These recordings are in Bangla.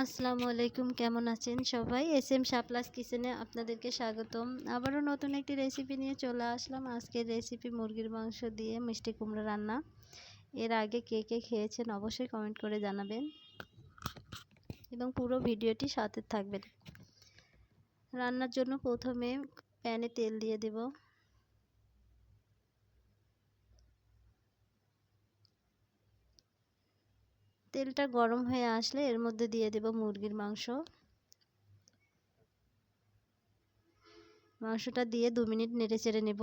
আসসালামু আলাইকুম, কেমন আছেন সবাই? এস এম শাপলাস কিচেনে আপনাদেরকে স্বাগতম। আবারও নতুন একটি রেসিপি নিয়ে চলে আসলাম। আজকের রেসিপি মুরগির মাংস দিয়ে মিষ্টি কুমড়ো রান্না। এর আগে কে কে খেয়েছেন অবশ্যই কমেন্ট করে জানাবেন। এবং পুরো ভিডিওটি সাথে থাকবেন। রান্নার জন্য প্রথমে প্যানে তেল দিয়ে দেব। তেলটা গরম হয়ে আসলে এর মধ্যে দিয়ে দেব মুরগির মাংস। মাংসটা দিয়ে দু মিনিট নেড়ে চেড়ে নেব।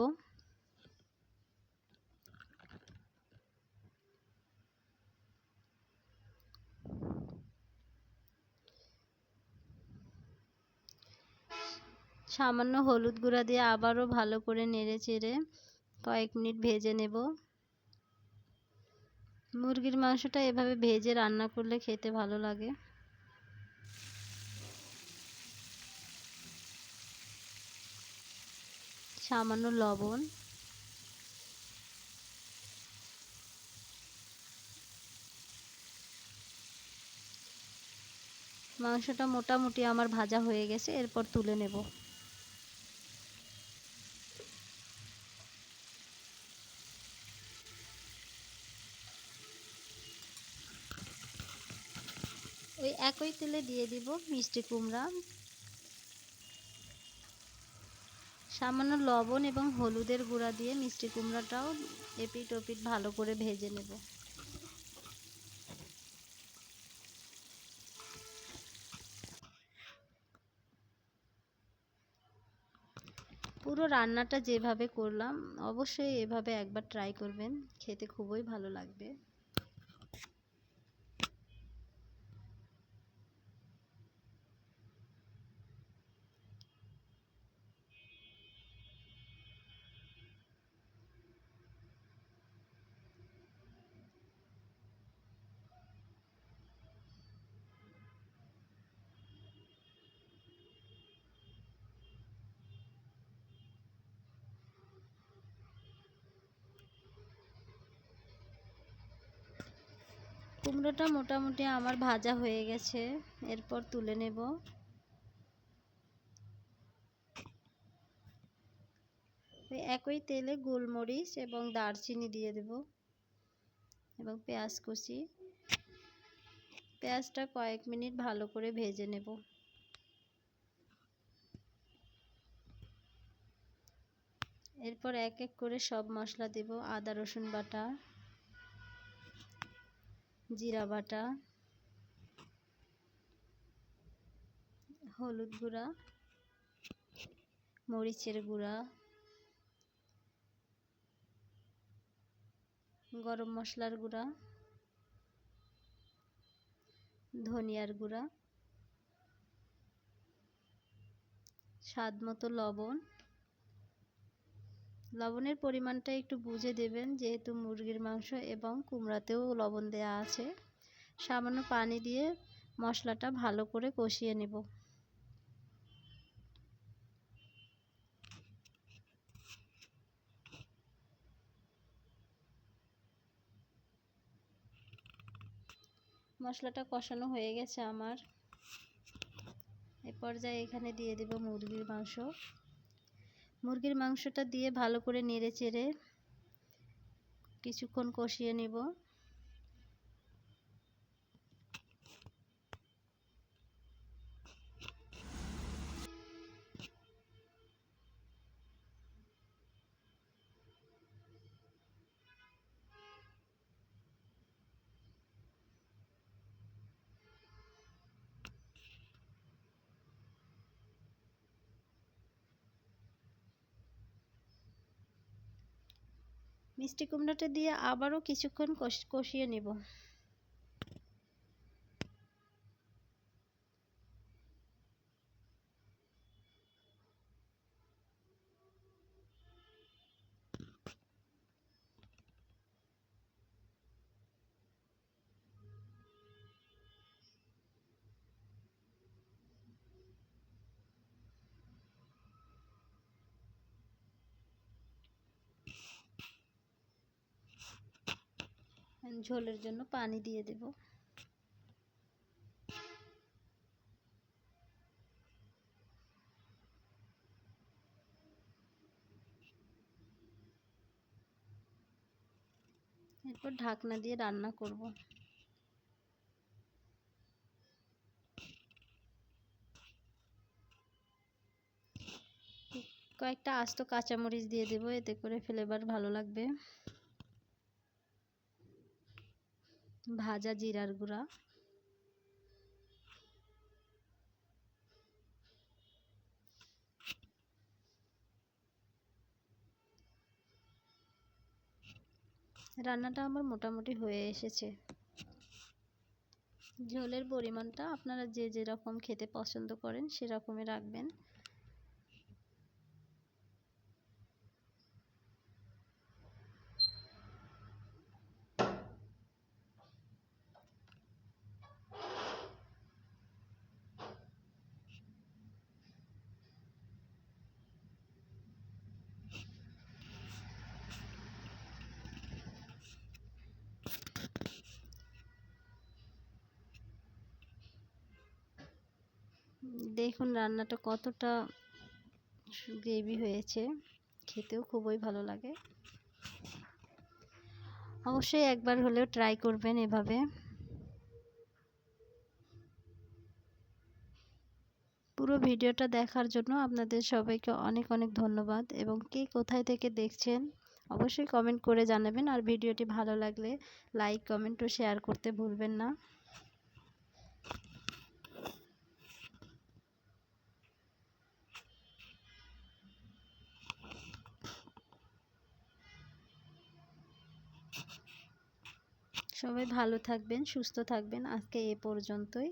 সামান্য হলুদ গুঁড়া দিয়ে আবারও ভালো করে নেড়ে চেড়ে কয়েক মিনিট ভেজে নেব। মুরগির মাংসটা এভাবে ভেজে রান্না করলে খেতে ভালো লাগে। সামান্য লবণ। মাংসটা মোটামুটি আমার ভাজা হয়ে গেছে, এরপর তুলে নেব। ওই একই তেলে দিয়ে দিব মিষ্টি কুমড়া। সামান্য লবণ এবং হলুদের গুঁড়া দিয়ে মিষ্টি কুমড়াটাও এপিট ওপিট ভালো করে ভেজে নেব। পুরো রান্নাটা যেভাবে করলাম, অবশ্যই এভাবে একবার ট্রাই করবেন, খেতে খুবই ভালো লাগবে। কুমড়োটা মোটামুটি আমার ভাজা হয়ে গেছে, এরপর তুলে নেব। একই তেলে গোলমরিচ এবং দারচিনি দিয়ে দেব এবং পেঁয়াজ কুচি। পেঁয়াজটা কয়েক মিনিট ভালো করে ভেজে নেব। এরপর এক এক করে সব মশলা দেব, আদা রসুন বাটা। জিরা বাটা হলুদ গুঁড়া মরিচের গুঁড়া গরম মশলার গুঁড়া ধনিয়ার গুঁড়া স্বাদ মতো লবণ লবণের পরিমাণটা একটু বুঝে দেবেন, যেহেতু মুরগির মাংস এবং কুমড়াতেও লবণ দেওয়া আছে। সামান্য পানি দিয়ে মশলাটা ভালো করে কষিয়ে নেব। মশলাটা কষানো হয়ে গেছে আমার। এ পর্যায়ে এখানে দিয়ে দেব মুরগির মাংস। মুরগির মাংসটা দিয়ে ভালো করে নেড়ে চেড়ে কিছুক্ষণ কষিয়ে নেব। মিষ্টি কুমড়োটা দিয়ে আবারও কিছুক্ষণ কষিয়ে নেব। ঝোলের জন্য পানি দিয়ে দেব। এরপর ঢাকনা দিয়ে রান্না করব। কয়েকটা আস্ত কাঁচামরিচ দিয়ে দেবো, এতে করে ফ্লেভার ভালো লাগবে। ভাজা জিরার গুঁড়া। রান্নাটা আমার মোটামুটি হয়ে এসেছে। ঝোলের পরিমাণটা আপনারা যে যেরকম খেতে পছন্দ করেন সেরকমই রাখবেন। দেখুন, রান্নাটা কতটা গ্রেভি হয়েছে। খেতেও খুবই ভালো লাগে। অবশ্যই একবার হলেও ট্রাই করবেন এভাবে। পুরো ভিডিওটা দেখার জন্য আপনাদের সবাইকে অনেক অনেক ধন্যবাদ। এবং কে কোথায় থেকে দেখছেন, অবশ্যই কমেন্ট করে জানাবেন। আর ভিডিওটি ভালো লাগলে লাইক কমেন্ট ও শেয়ার করতে ভুলবেন না। সবাই ভালো থাকবেন সুস্থ থাকবেন। আজকে এ পর্যন্তই।